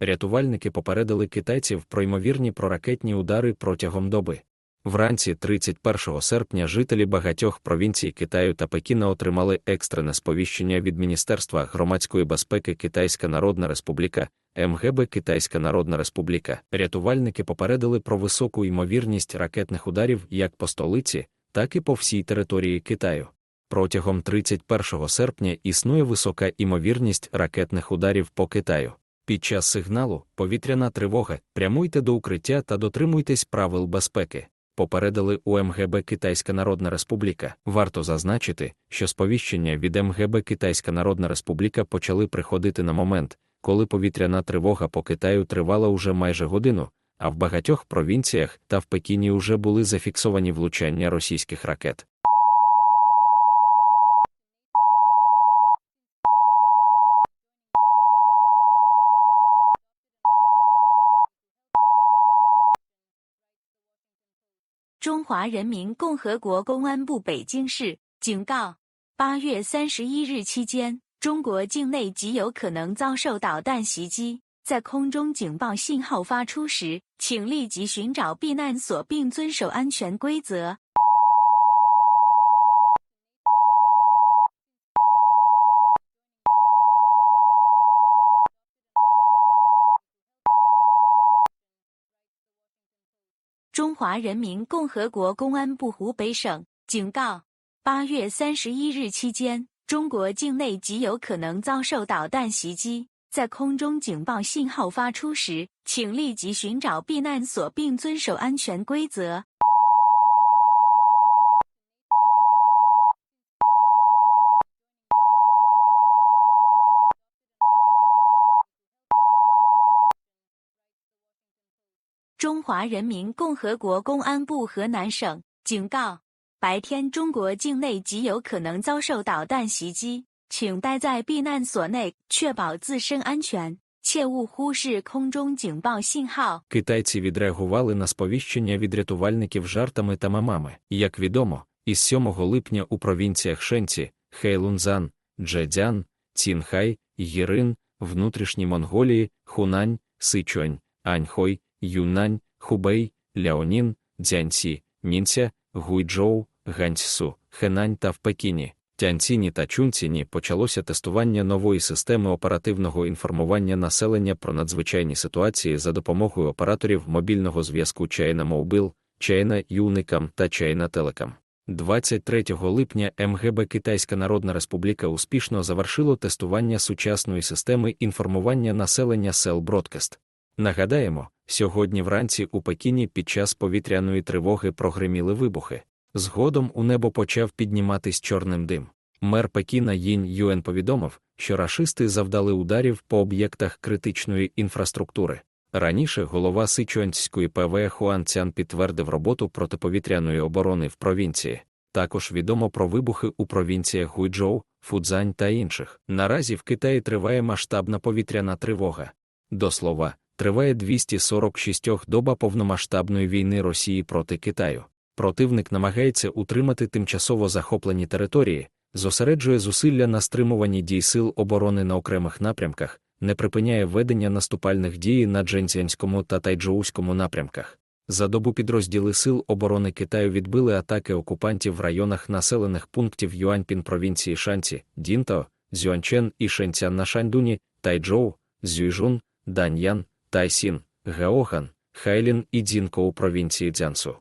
Рятувальники попередили китайців про ймовірні проракетні удари протягом доби. Вранці 31 серпня жителі багатьох провінцій Китаю та Пекіна отримали екстрене сповіщення від Міністерства громадської безпеки Китайська Народна Республіка, МГБ Китайська Народна Республіка. Рятувальники попередили про високу ймовірність ракетних ударів як по столиці, так і по всій території Китаю. Протягом 31 серпня існує висока імовірність ракетних ударів по Китаю. Під час сигналу повітряна тривога, прямуйте до укриття та дотримуйтесь правил безпеки. Попередили у МГБ Китайська Народна Республіка. Варто зазначити, що сповіщення від МГБ Китайська Народна Республіка почали приходити на момент, коли повітряна тривога по Китаю тривала уже майже годину, а в багатьох провінціях та в Пекіні вже були зафіксовані влучання російських ракет.《中华人民共和国公安部北京市警告：八月三十一日期间，中国境内极有可能遭受导弹袭击。在空中警报信号发出时，请立即寻找避难所并遵守安全规则。中华人民共和国公安部湖北省警告：八月三十一日期间，中国境内极有可能遭受导弹袭击。在空中警报信号发出时，请立即寻找避难所并遵守安全规则。中华人民共和国公安部河南省警告：白天中国境内极有可能遭受导弹袭击，请待在避难所内，确保自身安全，切勿忽视空中警报信号。 Китайці відреагували на сповіщення від рятувальників жартами та мемами. Як відомо, із 7 липня у провінціях Шенці, Хейлунзан, Джедзян, Цінхай, Єрин, внутрішній Монголії, Хунань, Сичуань, Аньхой, Юнань, Хубей, Ляонін, Дзяньсі, Нінця, Гуйчжоу, Ганьцсу, Хенань та в Пекіні. Тяньціні та Чунціні почалося тестування нової системи оперативного інформування населення про надзвичайні ситуації за допомогою операторів мобільного зв'язку China Mobile, China Unicom та China Telecom. 23 липня МГБ Китайська Народна Республіка успішно завершило тестування сучасної системи інформування населення Cell Broadcast. Нагадаємо, сьогодні вранці у Пекіні під час повітряної тривоги прогриміли вибухи. Згодом у небо почав підніматись чорним дим. Мер Пекіна Їнь Юен повідомив, що рашисти завдали ударів по об'єктах критичної інфраструктури. Раніше голова Сичуанської ПВ Хуан Цян підтвердив роботу протиповітряної оборони в провінції. Також відомо про вибухи у провінціях Гуйчжоу, Фудзань та інших. Наразі в Китаї триває масштабна повітряна тривога. До слова, триває 246 доба повномасштабної війни Росії проти Китаю. Противник намагається утримати тимчасово захоплені території, зосереджує зусилля на стримуванні дій сил оборони на окремих напрямках, не припиняє ведення наступальних дій на Дженцянському та Тайджоуському напрямках. За добу підрозділи Сил оборони Китаю відбили атаки окупантів в районах населених пунктів Юаньпін провінції Шанці, Дінто, Зюанчен і Шенцян на Шаньдуні, Тайчжоу, Зюйжун, Даньян, Тайсін, Гаоган, Хайлін і Дзінко у провінції Дзянсу.